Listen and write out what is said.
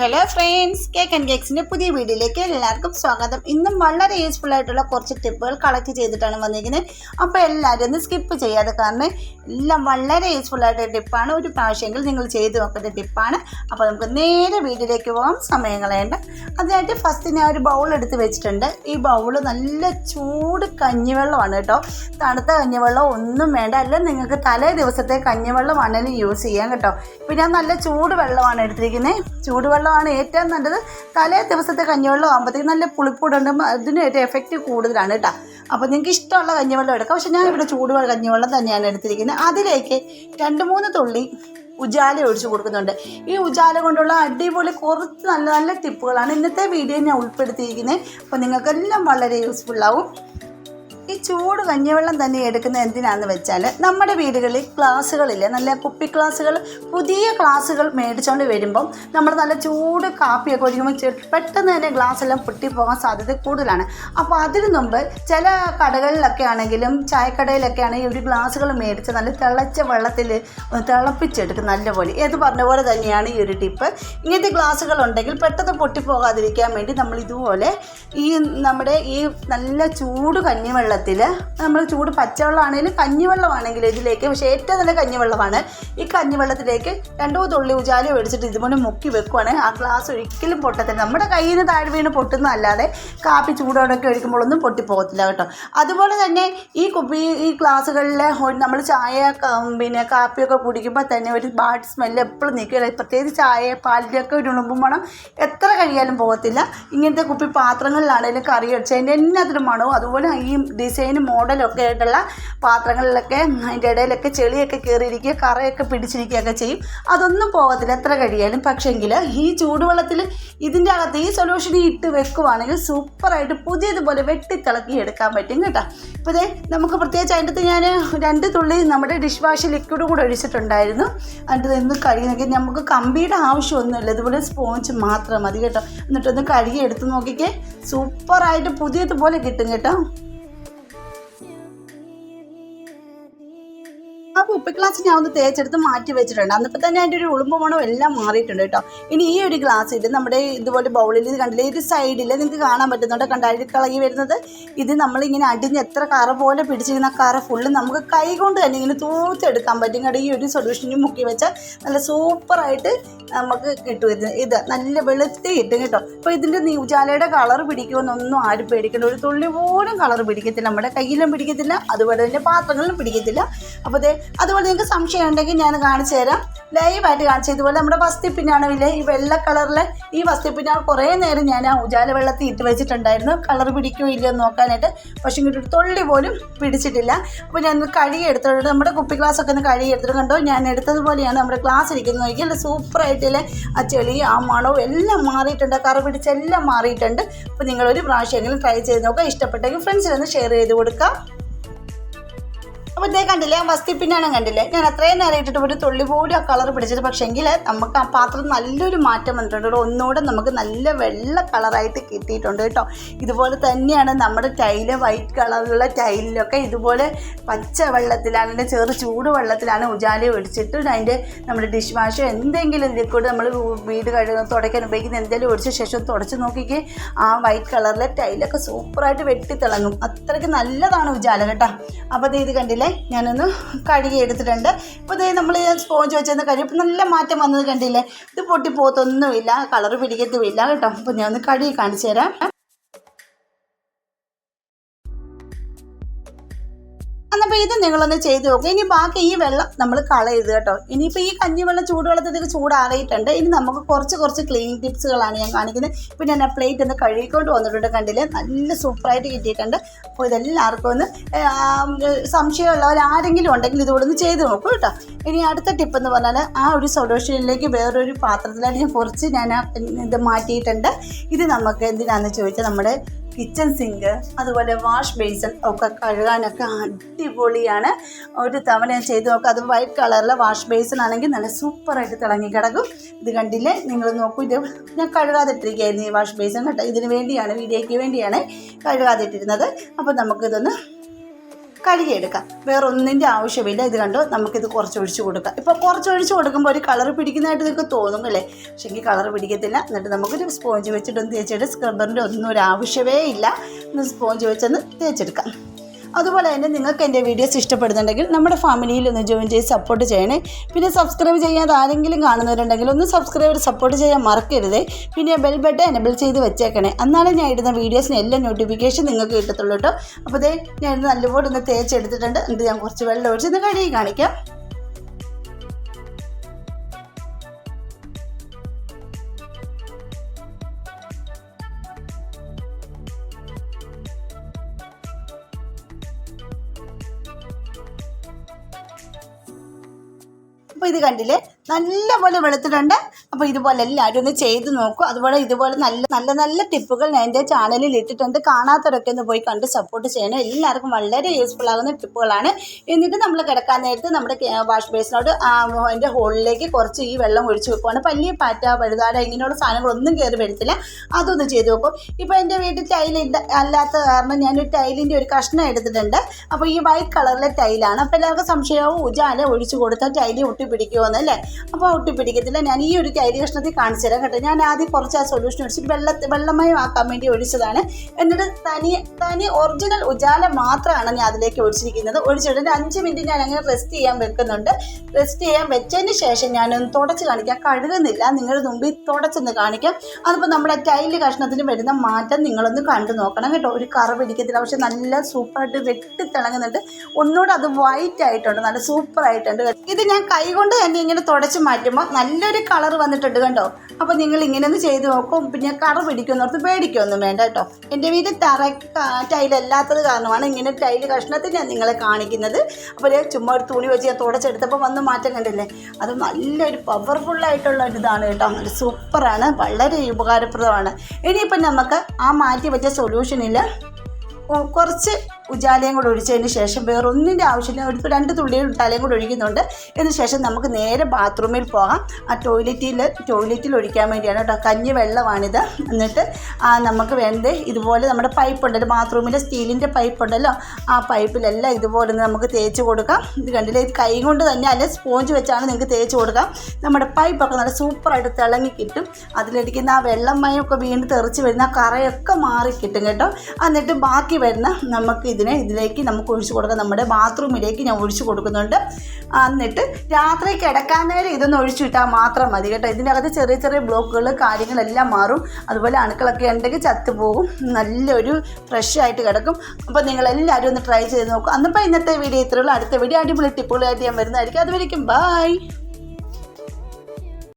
Hello friends cake and കേക്സിന്റെ പുതിയ വീഡിയോയിലേക്ക് എല്ലാവർക്കും സ്വാഗതം. ഇന്നും വളരെ യൂസ്ഫുൾ ആയിട്ടുള്ള കുറച്ച് ടിപ്പുകൾ കളക്ട് ചെയ്തിട്ടാണ് വന്നിരിക്കുന്നത്. അപ്പോൾ എല്ലാവരും ഒന്ന് സ്കിപ്പ് ചെയ്യാതെ കാരണം എല്ലാം വളരെ യൂസ്ഫുൾ ആയിട്ടുള്ള ടിപ്പാണ് ഒരു പ്രാവശ്യമെങ്കിൽ നിങ്ങൾ ചെയ്ത് നോക്കേണ്ട ടിപ്പാണ് അപ്പോൾ നമുക്ക് നേരെ വീഡിയോയിലേക്ക് പോകാം സമയം കളയേണ്ട. അതിനായിട്ട് ഫസ്റ്റ് ഞാൻ ഒരു ബൗൾ എടുത്ത് വെച്ചിട്ടുണ്ട്. ഈ ബൗൾ നല്ല ചൂട് കഞ്ഞിവെള്ളമാണ് കേട്ടോ. തണുത്ത കഞ്ഞിവെള്ളം ഒന്നും വേണ്ട. അല്ല നിങ്ങൾക്ക് തലേ ദിവസത്തെ കഞ്ഞിവെള്ളം ആണെങ്കിലും യൂസ് ചെയ്യാം കേട്ടോ. ഇപ്പം ഞാൻ നല്ല ചൂട് വെള്ളമാണ് എടുത്തിരിക്കുന്നത്. ചൂടുവെള്ളമാണ് ഏറ്റവും നല്ലത്. തലേ ദിവസത്തെ കഞ്ഞിവെള്ളം ആകുമ്പോഴത്തേക്ക് നല്ല പുളിപ്പൂടുണ്ട് അതിന് ഏറ്റവും എഫക്റ്റ് കൂടുതലാണ് കേട്ടോ അപ്പോൾ നിങ്ങൾക്ക് ഇഷ്ടമുള്ള കഞ്ഞിവെള്ളം എടുക്കാം. പക്ഷെ ഞാൻ ഇവിടെ ചൂട് കഞ്ഞിവെള്ളം തന്നെയാണ് എടുത്തിരിക്കുന്നത്. അതിലേക്ക് രണ്ട് മൂന്ന് തുള്ളി ഉജാല ഒഴിച്ചു കൊടുക്കുന്നുണ്ട്. ഈ ഉജാല കൊണ്ടുള്ള അടിപൊളി കുറച്ച് നല്ല നല്ല ടിപ്പുകളാണ് ഇന്നത്തെ വീഡിയോ ഞാൻ ഉൾപ്പെടുത്തിയിരിക്കുന്നത്. അപ്പോൾ നിങ്ങൾക്കെല്ലാം വളരെ യൂസ്ഫുള്ളാവും ഈ ചൂട് കഞ്ഞിവെള്ളം തന്നെ എടുക്കുന്നത് എന്തിനാന്ന് വെച്ചാൽ നമ്മുടെ വീടുകളിൽ ക്ലാസ്സുകളില്ലേ നല്ല കുപ്പി ക്ലാസ്സുകൾ പുതിയ ക്ലാസ്സുകൾ മേടിച്ചുകൊണ്ട് വരുമ്പം നമ്മൾ നല്ല ചൂട് കാപ്പിയൊക്കെ ഒഴിക്കുമ്പോൾ പെട്ടെന്ന് തന്നെ ഗ്ലാസ് എല്ലാം പൊട്ടിപ്പോകാൻ സാധ്യത കൂടുതലാണ്. അപ്പോൾ അതിനു മുമ്പ് ചില കടകളിലൊക്കെ ആണെങ്കിലും ചായക്കടയിലൊക്കെ ആണെങ്കിൽ ഒരു ഗ്ലാസ്സുകൾ മേടിച്ച് നല്ല തിളച്ച വെള്ളത്തിൽ തിളപ്പിച്ചെടുക്കും നല്ലപോലെ. ഏത് പറഞ്ഞ പോലെ തന്നെയാണ് ഈ ഒരു ടിപ്പ്. ഇങ്ങനത്തെ ഗ്ലാസ്സുകൾ ഉണ്ടെങ്കിൽ പെട്ടെന്ന് പൊട്ടിപ്പോകാതിരിക്കാൻ വേണ്ടി നമ്മൾ ഇതുപോലെ ഈ നമ്മുടെ ഈ നല്ല ചൂട് കഞ്ഞിവെള്ളത്തിൽ നമ്മൾ ചൂട് പച്ചവെള്ളമാണെങ്കിലും കഞ്ഞിവെള്ളമാണെങ്കിലും ഇതിലേക്ക് പക്ഷേ ഏറ്റവും നല്ല കഞ്ഞിവെള്ളമാണ്. ഈ കഞ്ഞിവെള്ളത്തിലേക്ക് രണ്ടോ തുള്ളി ഉജാലി മേടിച്ചിട്ട് ഇതുപോലെ മുക്കി വെക്കുവാണെങ്കിൽ ആ ഗ്ലാസ് ഒരിക്കലും പൊട്ടത്തില്ല നമ്മുടെ കയ്യിൽ നിന്ന് താഴെ വീണ് പൊട്ടുന്നതല്ലാതെ കാപ്പി ചൂടോടൊക്കെ ഒഴിക്കുമ്പോഴൊന്നും പൊട്ടിപ്പോകത്തില്ല കേട്ടോ. അതുപോലെ തന്നെ ഈ കുപ്പി ഈ ഗ്ലാസ്സുകളിൽ നമ്മൾ ചായ പിന്നെ കാപ്പിയൊക്കെ കുടിക്കുമ്പോൾ തന്നെ ഒരു ബാഡ് സ്മെല്ല് എപ്പോഴും നിൽക്കില്ല പ്രത്യേകിച്ച് ചായ പാലിന്റെയൊക്കെ ഒരു ഉണുമ്പും മണം എത്ര കഴിയാലും പോകത്തില്ല. ഇങ്ങനത്തെ കുപ്പി പാത്രങ്ങളിലാണെങ്കിലും കറി വെച്ചതിന്റെ എല്ലാത്തിനും മണവും അതുപോലെ ഈ ഡിസൈനും മോഡലൊക്കെ ആയിട്ടുള്ള പാത്രങ്ങളിലൊക്കെ അതിന്റെ ഇടയിലൊക്കെ ചെളിയൊക്കെ കയറിയിരിക്കുക കറയൊക്കെ പിടിച്ചിരിക്കുകയൊക്കെ ചെയ്യും. അതൊന്നും പോകത്തില്ല എത്ര കഴിയാലും പക്ഷേങ്കിൽ ഈ ചൂടുവെള്ളത്തിൽ ഇതിന്റെ അകത്ത് ഈ സൊല്യൂഷൻ ഇട്ട് വെക്കുവാണെങ്കിൽ സൂപ്പറായിട്ട് പുതിയതുപോലെ വെട്ടിത്തിളക്കി എടുക്കാൻ പറ്റും കേട്ടോ. ഇപ്പോൾ ഇതേ നമുക്ക് പ്രത്യേകിച്ച് അതിന്റെ അകത്ത് ഞാൻ രണ്ട് തുള്ളി നമ്മുടെ ഡിഷ് വാഷ് ലിക്വിഡ് കൂടെ ഒഴിച്ചിട്ടുണ്ടായിരുന്നു. അതിന്റെ നിന്ന് കഴുകി നമുക്ക് കമ്പിയുടെ ആവശ്യമൊന്നുമില്ല. ഇതുപോലെ സ്പോഞ്ച് മാത്രം മതി കേട്ടോ. എന്നിട്ടൊന്ന് കഴുകി എടുത്ത് നോക്കിക്കേ. സൂപ്പറായിട്ട് പുതിയതുപോലെ കിട്ടും കേട്ടോ. ആ ഉപ്പ് ഗ്ലാസ് ഞാൻ ഒന്ന് തേച്ചെടുത്ത് മാറ്റി വെച്ചിട്ടുണ്ട്. അന്നിപ്പോൾ തന്നെ അതിന്റെ ഒരു ഉളുമ്പ് മണം എല്ലാം മാറിയിട്ടുണ്ട് കേട്ടോ. ഇനി ഈ ഒരു ഗ്ലാസ് ഇത് നമ്മുടെ ഇതുപോലെ ബൗളിൽ ഇത് കണ്ടില്ലേ ഇത് സൈഡിൽ നിങ്ങൾക്ക് കാണാൻ പറ്റുന്നുണ്ട്. കണ്ടാഴി കളകി വരുന്നത്. ഇത് നമ്മളിങ്ങനെ അടിഞ്ഞ് എത്ര കറ പോലെ പിടിച്ചിരുന്ന കറ ഫുള്ള് നമുക്ക് കൈ കൊണ്ട് തന്നെ ഇങ്ങനെ തൂത്തെടുക്കാൻ പറ്റും. കേട്ടോ ഈ ഒരു സൊല്യൂഷനിൽ മുക്കി വെച്ചാൽ നല്ല സൂപ്പറായിട്ട് നമുക്ക് കിട്ടും ഇത്. ഇത് നല്ല വെളുത്തി കിട്ടും കേട്ടോ. അപ്പോൾ ഇതിന്റെ ഉജാലയുടെ കളർ പിടിക്കുമെന്നൊന്നും ആരും പേടിക്കേണ്ട. ഒരു തുള്ളി പോലും കളർ പിടിക്കത്തില്ല. നമ്മുടെ കയ്യിലും പിടിക്കത്തില്ല. അതുപോലെ തന്നെ പാത്രങ്ങളിലും പിടിക്കത്തില്ല. അപ്പോൾ ദേ അതുപോലെ നിങ്ങൾക്ക് സംശയം ഉണ്ടെങ്കിൽ ഞാൻ കാണിച്ചു തരാം. ലൈവായിട്ട് കാണിച്ചു ഇതുപോലെ നമ്മുടെ വസ്തിപ്പിന്നാണില്ലേ ഈ വെള്ള കളറിലെ ഈ വസ്തിപ്പിന്നാൾ കുറേ നേരം ഞാൻ ആ ഉജാല വെള്ളത്തിൽ ഇട്ട് വെച്ചിട്ടുണ്ടായിരുന്നു. കളർ പിടിക്കുമോ ഇല്ലയോ നോക്കാനായിട്ട്. പക്ഷേ ഇങ്ങോട്ട് തുള്ളി പോലും പിടിച്ചിട്ടില്ല. അപ്പോൾ ഞാൻ കഴുകി എടുത്തോട്ട് നമ്മുടെ കുപ്പി ഗ്ലാസ് ഒക്കെ ഒന്ന് കഴുകി എടുത്തിട്ട് കണ്ടോ? ഞാൻ എടുത്തതുപോലെയാണ് നമ്മുടെ ഗ്ലാസ് ഇരിക്കുന്നത് നോക്കി അല്ല? സൂപ്പറായിട്ടില്ലേ ആ ചെളി ആ മണവും എല്ലാം മാറിയിട്ടുണ്ട്. കറ പിടിച്ചെല്ലാം മാറിയിട്ടുണ്ട്. അപ്പോൾ നിങ്ങളൊരു പ്രാവശ്യമെങ്കിലും ട്രൈ ചെയ്ത് നോക്കുക. ഇഷ്ടപ്പെട്ടെങ്കിൽ ഫ്രണ്ട്സിനൊന്ന് ഷെയർ ചെയ്ത് കൊടുക്കാം. അപ്പോൾ ഇതേ കണ്ടില്ലേ ആ വസ്തിപ്പിന്നാണ് കണ്ടില്ലേ? ഞാൻ അത്രയും നേരം ഇട്ടിട്ട് ഒരു തുള്ളി പോലും ആ കളർ പിടിച്ചത് പക്ഷേങ്കിൽ നമുക്ക് ആ പാത്രം നല്ലൊരു മാറ്റം വന്നിട്ടുണ്ട്. ഒന്നുകൂടെ നമുക്ക് നല്ല വെള്ള കളറായിട്ട് കിട്ടിയിട്ടുണ്ട് കേട്ടോ. ഇതുപോലെ തന്നെയാണ് നമ്മുടെ ടൈൽ വൈറ്റ് കളറുള്ള ടൈലിലൊക്കെ ഇതുപോലെ പച്ച വെള്ളത്തിലാണ് അതിന്റെ ചെറു ചൂട് വെള്ളത്തിലാണ് ഉജാല ഒഴിച്ചിട്ട് അതിന്റെ നമ്മുടെ ഡിഷ് വാഷോ എന്തെങ്കിലും ലിക്വിഡ് നമ്മൾ വീട് കഴുകുന്ന തുടയ്ക്കാൻ ഉപയോഗിക്കുന്ന എന്തെങ്കിലും ഒടിച്ച ശേഷം തുടച്ച് നോക്കിക്ക് ആ വൈറ്റ് കളറിലെ ടൈലൊക്കെ സൂപ്പറായിട്ട് വെട്ടിത്തിളങ്ങും. അത്രയ്ക്ക് നല്ലതാണ് ഉജാല കേട്ടോ. അപ്പോൾ ഇത് കണ്ടില്ലേ ഞാനൊന്ന് കഴുകി എടുത്തിട്ടുണ്ട് ഇപ്പോൾ ഇതേ നമ്മൾ സ്പോഞ്ച് വെച്ചൊന്ന് കഴുകി നല്ല മാറ്റം വന്നത് കണ്ടില്ലേ? ഇത് പൊട്ടിപ്പോത്തൊന്നുമില്ല കളർ പിടിക്കത്തുമില്ല കേട്ടോ. അപ്പോൾ ഞാൻ ഒന്ന് കഴുകി കാണിച്ചു തരാം ഇത് നിങ്ങളൊന്ന് ചെയ്ത് നോക്കുക ഇനി ബാക്കി ഈ വെള്ളം നമ്മൾ കളയരുത് കേട്ടോ. ഇനിയിപ്പോൾ ഈ കഞ്ഞിവെള്ളം ചൂടുവെള്ളത്തിൽ ചൂടാറിയിട്ടുണ്ട്. ഇനി നമുക്ക് കുറച്ച് കുറച്ച് ക്ലീനിങ് ടിപ്സുകളാണ് ഞാൻ കാണിക്കുന്നത്. പിന്നെ ഞാൻ പ്ലേറ്റ് ഒന്ന് കഴുകിക്കൊണ്ട് വന്നിട്ടുണ്ട് കണ്ടില്ലേ? നല്ല സൂപ്പറായിട്ട് കിട്ടിയിട്ടുണ്ട്. അപ്പോൾ ഇതെല്ലാവർക്കും ഒന്ന് സംശയമുള്ളവർ ആരെങ്കിലും ഉണ്ടെങ്കിൽ ഇതുകൂടെ ഒന്ന് ചെയ്ത് നോക്കൂ കേട്ടോ. ഇനി അടുത്ത ടിപ്പ് എന്ന് പറഞ്ഞാൽ ആ ഒരു സൊല്യൂഷനിലേക്ക് വേറൊരു പാത്രത്തിലാണ് ഞാൻ കുറച്ച് ഞാൻ ഇത് മാറ്റിയിട്ടുണ്ട്. ഇത് നമുക്ക് എന്തിനാണെന്ന് ചോദിച്ചാൽ നമ്മുടെ കിച്ചൺ സിങ്ക് അതുപോലെ വാഷ് ബേസൺ ഒക്കെ കഴുകാനൊക്കെ അടിപൊളിയാണ്. ഒരു തവണ ചെയ്ത് നോക്കുക അത് വൈറ്റ് കളറിലെ വാഷ് ബേസൺ ആണെങ്കിൽ നല്ല സൂപ്പറായിട്ട് തിളങ്ങി കിടക്കും ഇത് കണ്ടില്ലേ? നിങ്ങൾ നോക്കൂ. ഇത് ഞാൻ കഴുകാതിട്ടിരിക്കുകയായിരുന്നു ഈ വാഷ് ബേസൺ കേട്ടോ. ഇതിന് വേണ്ടിയാണ് വീഡിയോയ്ക്ക് വേണ്ടിയാണ് കഴുകാതിട്ടിരുന്നത്. അപ്പോൾ നമുക്കിതൊന്ന് കഴുകിയെടുക്കാം. വേറെ ഒന്നിന്റെ ആവശ്യമില്ല. ഇത് കണ്ടോ? നമുക്കിത് കുറച്ച് ഒഴിച്ച് കൊടുക്കാം. ഇപ്പോൾ കുറച്ച് ഒഴിച്ച് കൊടുക്കുമ്പോൾ ഒരു കളർ പിടിക്കുന്നതായിട്ട് നിങ്ങൾക്ക് തോന്നും അല്ലേ പക്ഷേ എനിക്ക് കളർ പിടിക്കത്തില്ല. എന്നിട്ട് നമുക്കൊരു സ്പോഞ്ച് വെച്ചിട്ടൊന്ന് തേച്ചിട്ട് സ്ക്രബറിന്റെ ഒന്നും ഒരു ആവശ്യമേ ഇല്ല. സ്പോഞ്ച് വെച്ചൊന്ന് തേച്ചെടുക്കാം. അതുപോലെ തന്നെ നിങ്ങൾക്ക് എന്റെ വീഡിയോസ് ഇഷ്ടപ്പെടുന്നുണ്ടെങ്കിൽ നമ്മുടെ ഫാമിലിയിൽ ഒന്ന് ജോയിൻ ചെയ്ത് സപ്പോർട്ട് ചെയ്യണേ. പിന്നെ സബ്സ്ക്രൈബ് ചെയ്യാതെ ആരെങ്കിലും കാണുന്നവരുണ്ടെങ്കിൽ ഒന്ന് സബ്സ്ക്രൈബ് സപ്പോർട്ട് ചെയ്യാൻ മറക്കരുത്. പിന്നെ ബെൽ ബട്ടൺ എനബിൾ ചെയ്ത് വെച്ചേക്കണേ. എന്നാലും ഞാൻ ഇടുന്ന വീഡിയോസിന് എല്ലാ നോട്ടിഫിക്കേഷൻ നിങ്ങൾക്ക് കിട്ടത്തുള്ളൂ കേട്ടോ. അപ്പോൾ ദേ ഞാൻ ഇത് നല്ലപോലെ ഒന്ന് തേച്ചെടുത്തിട്ടുണ്ട്. എന്നിട്ട് ഞാൻ കുറച്ച് വെള്ളം ഒഴിച്ച് ഒന്ന് കഴുകി കാണിക്കാം. അപ്പോൾ ഇത് കണ്ടില്ലേ? നല്ലപോലെ വെളുത്തിട്ടുണ്ട്. അപ്പോൾ ഇതുപോലെ എല്ലാവരും ഒന്ന് ചെയ്ത് നോക്കൂ. അതുപോലെ ഇതുപോലെ നല്ല നല്ല നല്ല ടിപ്പുകൾ ഞാൻ എന്റെ ചാനലിൽ ഇട്ടിട്ടുണ്ട്. കാണാത്തവരൊക്കെ ഒന്ന് പോയി കണ്ട് സപ്പോർട്ട് ചെയ്യണം. എല്ലാവർക്കും വളരെ യൂസ്ഫുൾ ആകുന്ന ടിപ്പുകളാണ്. എന്നിട്ട് നമ്മൾ കിടക്കാൻ നേരത്ത് നമ്മുടെ വാഷ് ബേസിനോട് അതിന്റെ ഹോളിലേക്ക് കുറച്ച് ഈ വെള്ളം ഒഴിച്ച് വെക്കുവാണ്. പല്ലിയ പാറ്റ പഴുതാട ഇങ്ങനെയുള്ള സാധനങ്ങളൊന്നും കയറി വരത്തില്ല. അതൊന്ന് ചെയ്ത് നോക്കും. ഇപ്പോൾ എന്റെ വീട്ടിൽ ടൈൽ അല്ലാത്ത കാരണം ഞാനൊരു ടൈലിന്റെ ഒരു കഷ്ണം എടുത്തിട്ടുണ്ട്. അപ്പോൾ ഈ വൈറ്റ് കളറിലെ ടൈലാണ് അപ്പോൾ എല്ലാവർക്കും സംശയമാവും ഉജാല ഒഴിച്ചു കൊടുത്താൽ ടൈലി ഒട്ടി എന്നല്ലേ? അപ്പോൾ ഒട്ടി പിടിക്കത്തില്ല ഞാൻ ഈ ഒരു ടൈൽ കഷ്ണത്തിൽ കാണിച്ചു തരാം കേട്ടോ. ഞാൻ ആദ്യം കുറച്ച് ആ സൊല്യൂഷൻ ഒഴിച്ച് വെള്ള വെള്ളമയം ആക്കാൻ വേണ്ടി ഒഴിച്ചതാണ്. എന്നിട്ട് തനി തനി ഒറിജിനൽ ഉജാല മാത്രമാണ് ഞാൻ അതിലേക്ക് ഒഴിച്ചിരിക്കുന്നത്. ഒഴിച്ചിട്ട് ഒരു അഞ്ച് മിനിറ്റ് ഞാൻ അങ്ങനെ റെസ്റ്റ് ചെയ്യാൻ വെക്കുന്നുണ്ട്. റെസ്റ്റ് ചെയ്യാൻ വെച്ചതിന് ശേഷം ഞാനൊന്ന് തുടച്ച് കാണിക്കാം. കഴുകുന്നില്ല. നിങ്ങളുടെ മുമ്പിൽ തുടച്ചൊന്ന് കാണിക്കാം. അതിപ്പോൾ നമ്മുടെ ടൈൽ കഷ്ണത്തിന് വരുന്ന മാറ്റം നിങ്ങളൊന്ന് കണ്ടു നോക്കണം കേട്ടോ. ഒരു കറ പിടിക്കത്തില്ല പക്ഷെ നല്ല സൂപ്പറായിട്ട് വെട്ടി തിളങ്ങുന്നുണ്ട്. ഒന്നുകൂടെ അത് വൈറ്റ് ആയിട്ടുണ്ട്. നല്ല സൂപ്പറായിട്ടുണ്ട് ഇത് ഞാൻ കൈ കൊണ്ട് തന്നെ ഇങ്ങനെ തുടച്ച് മാറ്റുമ്പോൾ നല്ലൊരു കളർ വന്നിട്ടുണ്ട് കണ്ടോ? അപ്പോൾ നിങ്ങൾ ഇങ്ങനെയൊന്ന് ചെയ്ത് നോക്കും. പിന്നെ കറ പിടിക്കുന്നോർത്ത് പേടിക്കൊന്നും വേണ്ട കേട്ടോ. എന്റെ വീട്ടിൽ തറ ടൈലല്ലാത്തത് കാരണമാണ് ഇങ്ങനെ ടൈൽ കഷ്ണത്തിൽ ഞാൻ നിങ്ങളെ കാണിക്കുന്നത്. അപ്പോൾ ചുമ്മാ ഒരു തുണി വെച്ച് ഞാൻ തുടച്ചെടുത്തപ്പോൾ വന്ന് മാറ്റം കണ്ടില്ലേ? അത് നല്ലൊരു പവർഫുള്ളായിട്ടുള്ള ഒരു ഇതാണ് കേട്ടോ. നല്ല സൂപ്പറാണ്. വളരെ ഉപകാരപ്രദമാണ്. ഇനിയിപ്പം നമുക്ക് ആ മാറ്റി വെച്ച സൊല്യൂഷനിൽ കുറച്ച് ഉജാലയും കൂടെ ഒഴിച്ചതിന് ശേഷം വേറെ ഒന്നിന്റെ ആവശ്യമില്ല. ഒരു രണ്ട് തുള്ളിയും ഉജാലയും കൂടെ ഒഴിക്കുന്നുണ്ട്. ഇതിന് ശേഷം നമുക്ക് നേരെ ബാത്റൂമിൽ പോകാം. ആ ടോയ്ലറ്റിൽ ടോയ്ലറ്റിൽ ഒഴിക്കാൻ വേണ്ടിയാണ് കേട്ടോ കഞ്ഞി വെള്ളമാണിത്. എന്നിട്ട് നമുക്ക് വേണ്ടത് ഇതുപോലെ നമ്മുടെ പൈപ്പ് ഉണ്ടല്ലോ ബാത്റൂമിലെ സ്റ്റീലിന്റെ പൈപ്പ് ഉണ്ടല്ലോ ആ പൈപ്പിലെല്ലാം ഇതുപോലെ നമുക്ക് തേച്ച് കൊടുക്കാം. ഇത് കണ്ടില്ലേ? ഇത് കൈ കൊണ്ട് തന്നെ അല്ലെ സ്പോഞ്ച് വെച്ചാണ് നിങ്ങൾക്ക് തേച്ച് കൊടുക്കാം. നമ്മുടെ പൈപ്പൊക്കെ നല്ല സൂപ്പറായിട്ട് തിളങ്ങി കിട്ടും. അതിലിരിക്കുന്ന ആ വെള്ളം മയമൊക്കെ വീണ്ടും തെറിച്ച് വരുന്ന ആ കറയൊക്കെ മാറി കിട്ടും കേട്ടോ. എന്നിട്ട് ബാക്കി വരുന്ന നമുക്ക് ഇതിനെ ഇതിലേക്ക് നമുക്ക് ഒഴിച്ചു കൊടുക്കാം. നമ്മുടെ ബാത്റൂമിലേക്ക് ഞാൻ ഒഴിച്ചു കൊടുക്കുന്നുണ്ട്. എന്നിട്ട് രാത്രി കിടക്കാൻ നേരം ഇതൊന്ന് ഒഴിച്ചു വിട്ടാൽ മാത്രം മതി കേട്ടോ. ഇതിന്റെ അകത്ത് ചെറിയ ചെറിയ ബ്ലോക്കുകൾ കാര്യങ്ങളെല്ലാം മാറും. അതുപോലെ അണുക്കളൊക്കെ ഉണ്ടെങ്കിൽ ചത്തുപോകും നല്ലൊരു ഫ്രഷ് ആയിട്ട് കിടക്കും. അപ്പോൾ നിങ്ങളെല്ലാവരും ഒന്ന് ട്രൈ ചെയ്ത് നോക്കും. അന്നിപ്പോൾ ഇന്നത്തെ വീഡിയോ ഇത്രയുള്ളൂ അടുത്ത വീഡിയോ അടിപൊളി ടിപ്പുകളായിട്ട് ഞാൻ വരുന്നതായിരിക്കും. അതുവരേക്കും ബായ്